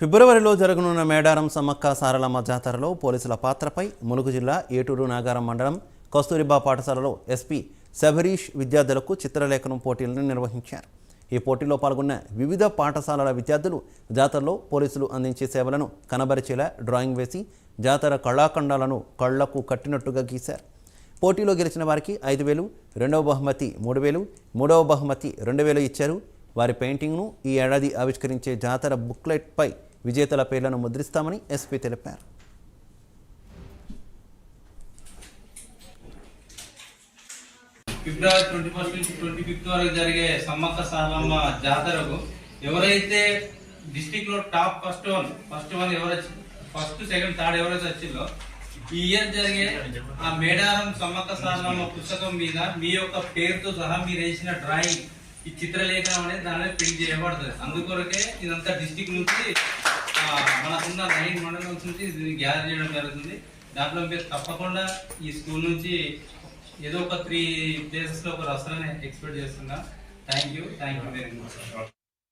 ఫిబ్రవరిలో జరగనున్న మేడారం సమ్మక్క సారలమ్మ జాతరలో పోలీసుల పాత్రపై ములుగు జిల్లా ఏటూరు నాగారం మండలం కస్తూరిబా పాఠశాలలో ఎస్పీ శబరీష్ విద్యార్థులకు చిత్రలేఖనం పోటీలను నిర్వహించారు. ఈ పోటీలో పాల్గొన్న వివిధ పాఠశాలల విద్యార్థులు జాతరలో పోలీసులు అందించే సేవలను కనబరిచేలా డ్రాయింగ్ వేసి జాతర కళాఖండాలను కళ్ళకు కట్టినట్టుగా గీశారు. పోటీలో గెలిచిన వారికి ఐదు వేలు రెండవ బహుమతి మూడు వేలు మూడవ బహుమతి రెండు వేలు ఇచ్చారు. వారి పెయింటింగ్ను ఈ ఏడాది ఆవిష్కరించే జాతర బుక్లెట్పై విజేతల పేర్లను ముద్రిస్తామని ఎస్పీ తెలిపారు. ఫిబ్రవరి ట్వంటీ ఫస్ట్ నుంచి ట్వంటీ ఫిఫ్త్ వరకు జరిగే సమ్మక్క సారమ్మ జాతరకు ఎవరైతే డిస్టిక్లో top first one first one ఎవరైతే ఫస్ట్ సెకండ్ థర్డ్ ఎవరైతే వచ్చిందో ఈ ఇయర్ జరిగే ఆ మేడారం సమ్మక్క సారమ్మ పుస్తకం మీద మీ యొక్క పేరుతో సహా మీరు వేసిన డ్రాయింగ్ ఈ చిత్రలేఖనం అనేది దానిలో ప్రింట్ చేయబడుతుంది. అందుకొరకే ఇదంతా డిస్టిక్ నుంచి మనకున్న నైన్ మండల్స్ నుంచి దీన్ని గ్యాదర్ చేయడం జరుగుతుంది. దాంట్లో మీరు తప్పకుండా ఈ స్కూల్ నుంచి ఏదో ఒక త్రీ ప్లేసెస్లో ఒక రసాన్ని ఎక్స్పెక్ట్ చేస్తున్నా. Thank you thank you very much